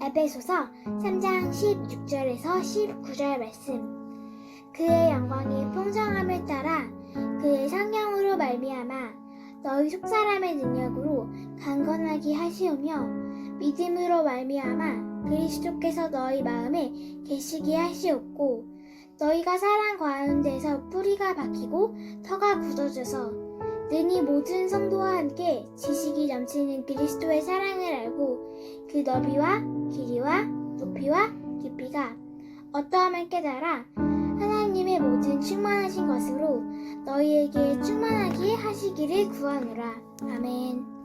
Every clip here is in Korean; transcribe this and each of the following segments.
에베소서 3장 16절에서 19절 말씀. 그의 영광의 풍성함을 따라 그의 성령으로 말미암아 너희 속사람의 능력으로 강건하게 하시오며 믿음으로 말미암아 그리스도께서 너희 마음에 계시게 하시옵고 너희가 사랑 가운데서 뿌리가 박히고 터가 굳어져서 능히 모든 성도와 함께 지식이 넘치는 그리스도의 사랑을 알고 그 너비와 길이와 높이와 깊이가 어떠함을 깨달아 하나님의 모든 충만하신 것으로 너희에게 충만하게 하시기를 구하노라. 아멘.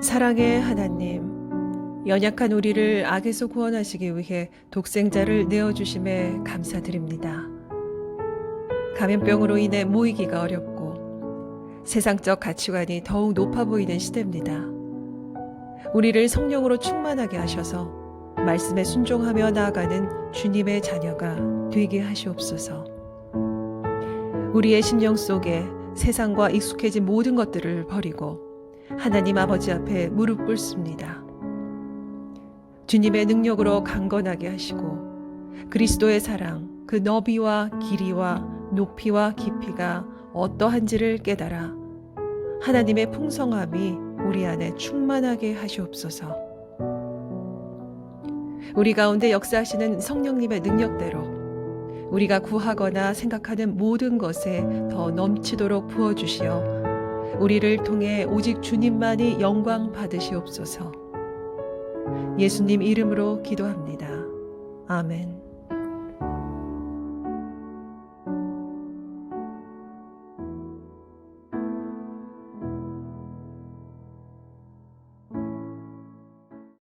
사랑의 하나님, 연약한 우리를 악에서 구원하시기 위해 독생자를 내어주심에 감사드립니다. 감염병으로 인해 모이기가 어렵고 세상적 가치관이 더욱 높아 보이는 시대입니다. 우리를 성령으로 충만하게 하셔서 말씀에 순종하며 나아가는 주님의 자녀가 되게 하시옵소서. 우리의 심령 속에 세상과 익숙해진 모든 것들을 버리고 하나님 아버지 앞에 무릎 꿇습니다. 주님의 능력으로 강건하게 하시고 그리스도의 사랑, 그 너비와 길이와 높이와 깊이가 어떠한지를 깨달아 하나님의 풍성함이 우리 안에 충만하게 하시옵소서. 우리 가운데 역사하시는 성령님의 능력대로 우리가 구하거나 생각하는 모든 것에 더 넘치도록 부어주시어 우리를 통해 오직 주님만이 영광 받으시옵소서. 예수님 이름으로 기도합니다. 아멘.